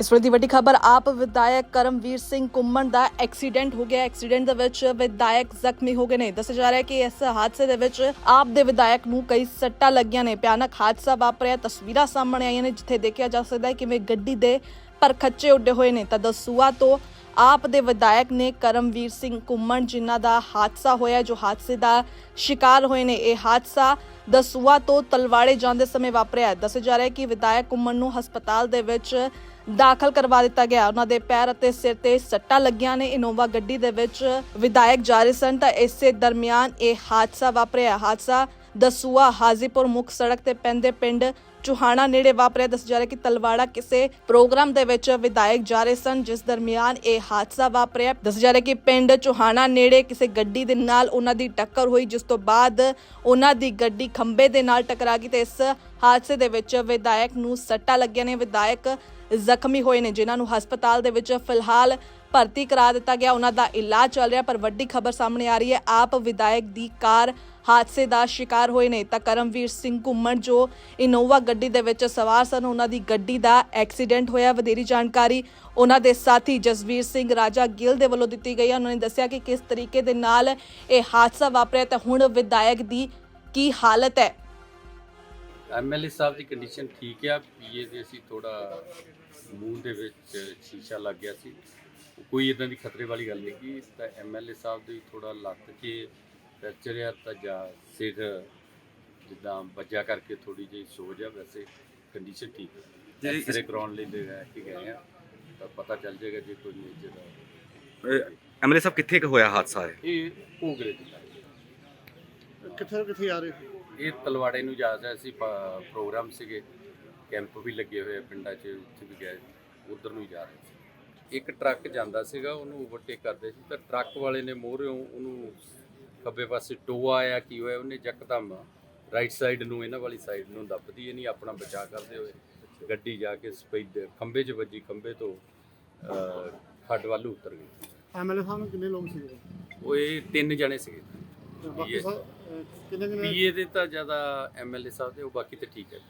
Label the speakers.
Speaker 1: ਇਸ ਵੇਲੇ ਦੀ ਵੱਡੀ ਖਬਰ, ਆਪ ਵਿਧਾਇਕ ਕਰਮਵੀਰ ਸਿੰਘ ਕੁੰਮਣ ਦਾ ਐਕਸੀਡੈਂਟ ਹੋ ਗਿਆ। ਐਕਸੀਡੈਂਟ ਦੇ ਵਿੱਚ ਵਿਧਾਇਕ ਜ਼ਖਮੀ ਹੋ ਗਏ ਨੇ। ਦੱਸਿਆ ਜਾ ਰਿਹਾ ਕਿ ਇਸ ਹਾਦਸੇ ਦੇ ਵਿੱਚ ਆਪ ਦੇ ਵਿਧਾਇਕ ਨੂੰ ਕਈ ਸੱਟਾਂ ਲੱਗੀਆਂ ਨੇ। ਭਿਆਨਕ ਹਾਦਸਾ ਵਾਪਰਿਆ। ਤਸਵੀਰਾਂ ਸਾਹਮਣੇ ਆਈਆਂ ਨੇ, ਜਿੱਥੇ ਦੇਖਿਆ ਜਾ ਸਕਦਾ ਹੈ ਕਿਵੇਂ ਗੱਡੀ ਦੇ ਪਰ ਖੱਚੇ ਉੱਡੇ ਹੋਏ ਨੇ। ਤਾਂ ਦਸੂਆ ਤੋਂ ਆਪ ਦੇ ਵਿਧਾਇਕ ਨੇ ਕਰਮਵੀਰ ਸਿੰਘ ਕੁੰਮਣ ਜਿਨ੍ਹਾਂ ਦਾ ਹਾਦਸਾ ਹੋਇਆ, ਜੋ ਹਾਦਸੇ ਦਾ ਸ਼ਿਕਾਰ ਹੋਏ ਨੇ। ਇਹ ਹਾਦਸਾ ਦਸੂਆ ਤੋਂ ਤਲਵਾੜੇ ਜਾਂਦੇ ਸਮੇਂ ਵਾਪਰਿਆ ਦੱਸਿਆ ਜਾ ਰਿਹਾ ਹੈ ਕਿ ਵਿਧਾਇਕ ਕੁੰਮਣ ਨੂੰ ਹਸਪਤਾਲ ਦੇ ਵਿੱਚ ਦਾਖਲ ਕਰਵਾ ਦਿੱਤਾ ਗਿਆ ਉਹਨਾਂ ਦੇ ਪੈਰ ਅਤੇ ਸਿਰ ਤੇ ਸੱਟਾਂ ਲੱਗੀਆਂ ਨੇ। ਇਨੋਵਾ ਗੱਡੀ ਦੇ ਵਿੱਚ ਵਿਧਾਇਕ ਜਾ ਰਹੇ ਸਨ। ਤਾਂ ਇਸੇ ਦਰਮਿਆਨ ਇਹ ਹਾਦਸਾ ਵਾਪਰਿਆ ਹਾਦਸਾ ਦਸੂਆ, ਹਾਜ਼ੀਪੁਰ ਮੁੱਖ ਸੜਕ ਤੇ ਪੈਂਦੇ ਪਿੰਡ ਚੁਹਾਣਾ ਨੇੜੇ ਵਾਪਰਿਆ। ਦੱਸਿਆ ਜਾ ਰਿਹਾ ਕਿ ਤਲਵਾੜਾ ਕਿਸੇ ਪ੍ਰੋਗਰਾਮ ਦੇ ਵਿੱਚ ਵਿਧਾਇਕ ਜਾ ਰਹੇ ਸਨ, ਜਿਸ ਦਰਮਿਆਨ ਇਹ ਹਾਦਸਾ ਵਾਪਰਿਆ। ਦੱਸਿਆ ਜਾ ਰਿਹਾ ਕਿ ਪਿੰਡ ਚੁਹਾਣਾ ਨੇੜੇ ਕਿਸੇ ਗੱਡੀ ਦੇ ਨਾਲ ਉਹਨਾਂ ਦੀ ਟੱਕਰ ਹੋਈ, ਜਿਸ ਤੋਂ ਬਾਅਦ ਉਹਨਾਂ ਦੀ ਗੱਡੀ ਖੰਬੇ ਦੇ ਨਾਲ ਟਕਰਾ ਗਈ ਤੇ ਇਸ ਹਾਦਸੇ ਦੇ ਵਿੱਚ ਵਿਧਾਇਕ ਨੂੰ ਸੱਟਾਂ ਲੱਗੀਆਂ ਨੇ। ਵਿਧਾਇਕ ਜ਼ਖਮੀ ਹੋਏ ਨੇ, ਜਿਨ੍ਹਾਂ ਨੂੰ ਹਸਪਤਾਲ ਦੇ ਵਿੱਚ ਫਿਲਹਾਲ ਭਰਤੀ ਕਰਾ ਦਿੱਤਾ ਗਿਆ, ਉਹਨਾਂ ਦਾ ਇਲਾਜ ਚੱਲ ਰਿਹਾ, ਪਰ ਵੱਡੀ ਖਬਰ ਸਾਹਮਣੇ ਆ ਰਹੀ ਹੈ, ਆਪ ਵਿਧਾਇਕ ਦੀ ਕਾਰ ਹਾਦਸੇ ਦਾ ਸ਼ਿਕਾਰ ਹੋਏ ਨੇ। ਤਾਂ ਕਰਮਵੀਰ ਸਿੰਘ ਘੁੰਮਣ, ਜੋ ਇਨੋਵਾ ਗੱਡੀ ਦੇ ਵਿੱਚ ਸਵਾਰ ਸਨ, ਉਹਨਾਂ ਦੀ ਗੱਡੀ ਦਾ ਐਕਸੀਡੈਂਟ ਹੋਇਆ, ਵਧੇਰੀ ਜਾਣਕਾਰੀ ਉਹਨਾਂ ਦੇ ਸਾਥੀ ਜਸਵੀਰ ਸਿੰਘ ਰਾਜਾ ਗਿੱਲ ਦੇ ਵੱਲੋਂ ਦਿੱਤੀ ਗਈ ਹੈ। ਉਹਨਾਂ ਨੇ ਦੱਸਿਆ ਕਿ ਕਿਸ ਤਰੀਕੇ ਦੇ ਨਾਲ ਇਹ ਹਾਦਸਾ ਵਾਪਰਿਆ ਤੇ ਹੁਣ ਵਿਧਾਇਕ ਦੀ ਕੀ ਹਾਲਤ ਹੈ?
Speaker 2: ਐਮਐਲਏ ਸਾਹਿਬ ਦੀ ਕੰਡੀਸ਼ਨ ਠੀਕ ਆ, ਪੀਏ ਦੇ ਅਸੀਂ ਥੋੜਾ ਮੂੰਹ ਦੇ ਵਿੱਚ ਸ਼ੀਸ਼ਾ ਲੱਗ ਗਿਆ ਸੀ। ਕੋਈ ਇਦਾਂ ਦੀ ਖਤਰੇ ਵਾਲੀ ਗੱਲ ਨਹੀਂ ਕੀ ਤਾਂ ਐਮਐਲਏ ਸਾਹਿਬ ਦੀ ਥੋੜਾ ਲੱਤ 'ਚ ਫ੍ਰੈਕਚਰ ਆ ਤਾਂ ਜਾਂ ਸਿਰ ਜਿੱਦਾਂ ਵੱਜਿਆ ਕਰਕੇ ਥੋੜੀ ਜਿਹੀ ਸੋਜ ਆ ਵੈਸੇ ਕੰਡੀਸ਼ਨ ਠੀਕ ਹੈ
Speaker 3: ਜਿਹੜੀ ਇਸ-
Speaker 2: ਕਰਾਉਣ ਲਈ ਲੈ ਗਏ ਕਿ ਗਏ ਆ ਤਾਂ ਪਤਾ ਚੱਲ ਜਾਏਗਾ ਜੇ ਕੋਈ ਮੇਜਰ
Speaker 3: ਐਮਐਲਏ ਸਾਹਿਬ ਕਿੱਥੇ ਕੁ ਹੋਇਆ ਹਾਦਸਾ ਹੈ
Speaker 2: ਇਹ ਭੋਗਰੇ ਦੀ
Speaker 4: ਕਿੱਥੇ ਕਿੱਥੇ ਆ ਰਹੇ
Speaker 2: ਇਹ ਤਲਵਾੜੇ ਨੂੰ ਜਾ ਰਿਹਾ ਸੀ ਪ- ਪ੍ਰੋਗਰਾਮ ਸੀਗੇ। ਕੈਂਪ ਵੀ ਲੱਗੇ ਹੋਏ ਆ ਪਿੰਡਾਂ 'ਚ ਉੱਥੇ ਵੀ ਗਏ ਉਧਰ ਨੂੰ ਹੀ ਜਾ ਰਹੇ ਸੀ। ਇੱਕ ਟਰੱਕ ਜਾਂਦਾ ਸੀਗਾ ਉਹਨੂੰ ਓਵਰਟੇਕ ਕਰਦੇ ਸੀ ਤਾਂ ਟਰੱਕ ਵਾਲੇ ਨੇ ਮੋਹਰਿਓਂ ਉਹਨੂੰ ਖੱਬੇ ਪਾਸੇ ਟੋਆ ਆਇਆ ਕੀ ਹੋਇਆ ਉਹਨੇ ਯਕਦਮ ਰਾਈਟ ਸਾਈਡ ਨੂੰ ਇਹਨਾਂ ਵਾਲੀ ਸਾਈਡ ਨੂੰ ਦੱਬਦੀ ਇਹ ਨਹੀਂ ਆਪਣਾ ਬਚਾਅ ਕਰਦੇ ਹੋਏ ਗੱਡੀ ਜਾ ਕੇ ਸਪੀਡ ਖੰਬੇ 'ਚ ਵੱਜੀ ਖੰਬੇ ਤੋਂ ਖੱਡ ਵੱਲ ਉਤਰ ਗਈ।
Speaker 4: ਐਮਐਲਏ ਸਾਹਿਬ ਨੂੰ ਕਿੰਨੇ ਲੋਕ ਸੀਗੇ?
Speaker 2: ਉਹ ਇਹ ਤਿੰਨ ਜਣੇ ਸੀਗੇ।
Speaker 4: ਬਾਕੀ ਸਾ- ਅਹ ਕਿੰਨੇ ਕਿੰਨੇ
Speaker 2: ਪੀਏ ਦੇ ਤਾਂ ਜ਼ਿਆਦਾ ਐਮਐਲਏ ਸਾਹਿਬ ਦੇ ਉਹ ਬਾਕੀ ਤਾਂ ਠੀਕ ਹੈ।